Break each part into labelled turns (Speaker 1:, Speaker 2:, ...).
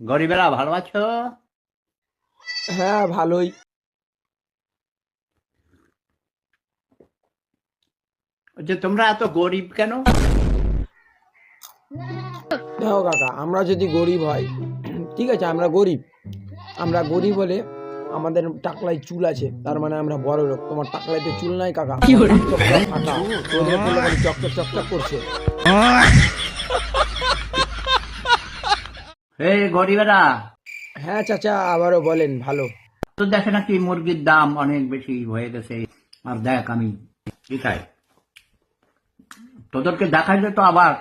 Speaker 1: গরিবেরা ভালো আছো?
Speaker 2: হ্যাঁ ভালোই।
Speaker 1: যে তোমরা এত গরিব কেন?
Speaker 2: দেখো কাকা আমরা যদি গরিব হয় ঠিক আছে আমরা গরিব। আমরা গরিব হলে আমাদের টাকলায় চুল আছে তার মানে আমরা বড় লোক। তোমার টাকলায় তো চুল নাই কাকা। চকচক করছে।
Speaker 1: হে গরিবেরা
Speaker 2: হ্যাঁ চাচা আবারও বলেন ভালো।
Speaker 1: তো দেখে নাকি মুরগির দাম অনেক বেশি হয়ে গেছে। আর দেখ আমি কি খাই? তোদেরকে দেখাইলে তো আবার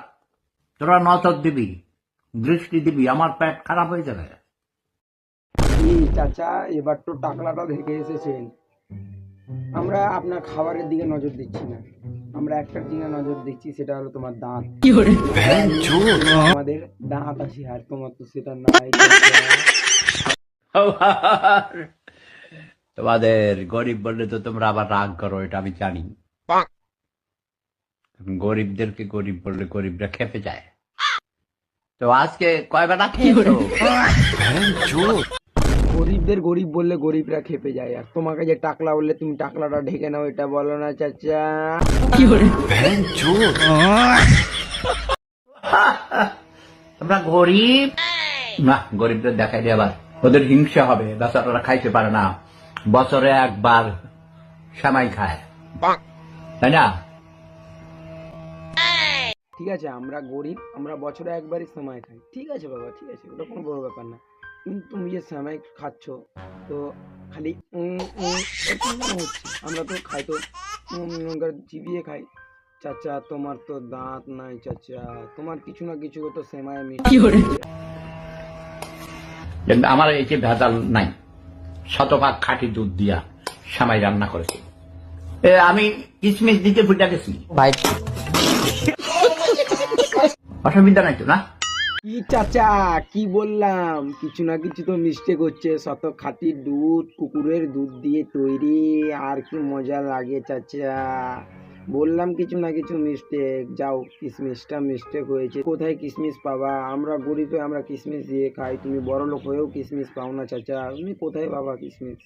Speaker 1: তোরা নজর দিবি দৃষ্টি দিবি আমার পেট খারাপ হয়ে যাবে।
Speaker 2: চাচা এবার তো টাকলাটা দেখে এসেছেন। আমরা আপনার খাবারের দিকে নজর দিচ্ছি না। আমরা একটার দিকে নজর দিচ্ছি সেটা হলো তোমার দাঁত। আমাদের দাঁত আছে আর তোমার তো সেটা নাই
Speaker 1: তোমাদের গরিব বললে তো তোমরা আবার রাগ করো এটা আমি জানি। গরিবদেরকে গরিব বললে গরিবরা খেপে যায়। তো আজকে কয় বেলা খেয়েছো?
Speaker 2: গরিবদের গরিব বললে গরিবরা খেপে যায় আর তোমাকে যে টাকলা বললে তুমি টাকলাটা ঢেকে নাও এটা বলো না চাচা।
Speaker 1: তোমরা গরিব? না গরিবদের দেখাই দিয়ে আবার। ওদের হিংসা হবে বেচারারা খাইতে পারে না। বছরে একবার সামাই খায়। তাই না?
Speaker 2: ঠিক আছে আমরা গরিব আমরা বছরে একবারই সময় খাই। ঠিক আছে বাবা ঠিক আছে ওটা কোনো বড় ব্যাপার না। তুমি যে সময় খাচ্ছ তো খালি হচ্ছে? আমরা তো খাই তো চিবিয়ে খাই। চাচা তোমার তো দাঁত নাই চাচা। তোমার কিছু না কিছু তো সেমাই মিষ্টি
Speaker 1: আমার এই যে ভেজাল নাই শতভাগ খাঁটি দুধ দিয়া সামাই রান্না করেছি। এ, আমি কিসমিস দিতে ফুটা গেছি।
Speaker 2: ভাই
Speaker 1: অসুবিধা নাই তো না?
Speaker 2: কি চাচা কি বললাম? কিছু না কিছু তো মিস্টেক হচ্ছে। শত খাঁটি দুধ কুকুরের দুধ দিয়ে তৈরি। আর কি মজা লাগে চাচা। বললাম কিছু না কিছু মিস্টেক যাও কিসমিসটা মিস্টেক হয়েছে। কোথায় কিসমিস পাবা? আমরা গরিব হয়ে আমরা কিসমিস দিয়ে খাই। তুমি বড় লোক হয়েও কিসমিস পাও না চাচা। তুমি কোথায় পাবা কিসমিস?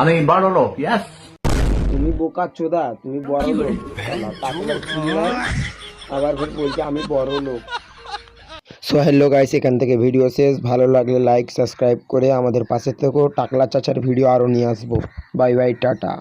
Speaker 1: আমি বড় লোক
Speaker 2: তুমি বোকা চোদা তুমি বড় লোক। আবার ফের বলছে, আমি বড় লোক। সো হ্যালো গাইস এখান থেকে ভিডিও শেষ। ভালো লাগলে লাইক সাবস্ক্রাইব করে আমাদের পাশে থেকেও টাকলা চাচার ভিডিও আরও নিয়ে আসব। Bye bye tata.